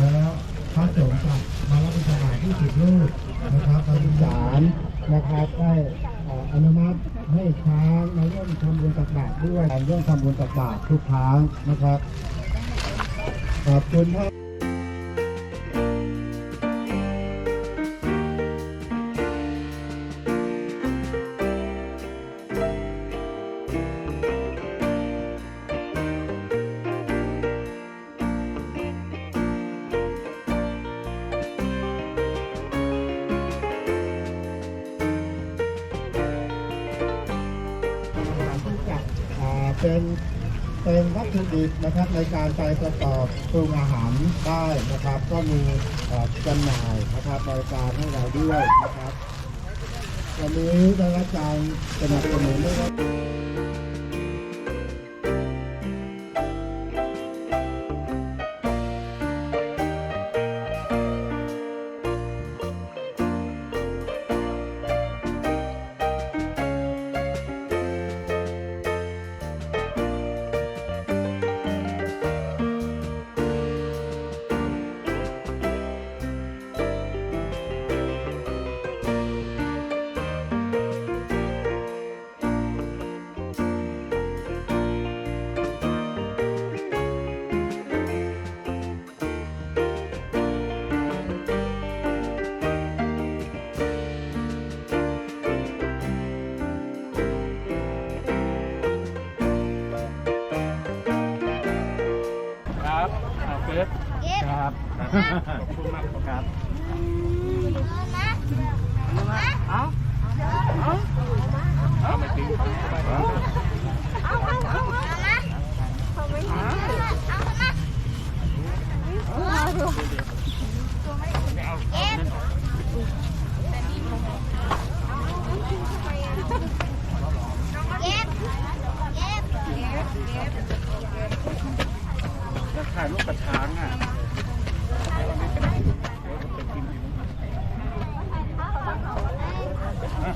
แล้วพระสงฆ์กับมารับบิณฑบาตที่สิบรูปนะครับทางอีสานนะครับได้เอ่ออนุมัติให้ช้างมาร่วมทำบุญตักบาตรด้วยการร่วมทำบุญตักบาตรทุกครั้งนะครับขอบคุณท่าน เป็นเป็นวัตถุดิบนะครับในการไปประกอบปรุงอาหารได้นะครับ ก็มีจำหน่ายนะครับบริการให้เราด้วยนะครับวันนี้ได้รับการสนับสนุนด้วย เอาเฟสเก็บครับขอบคุณมากครับเอาเอาเอาไม่ถึงไปครับเอาเอาเอา ถ่ายรูปกับช้างอะอะ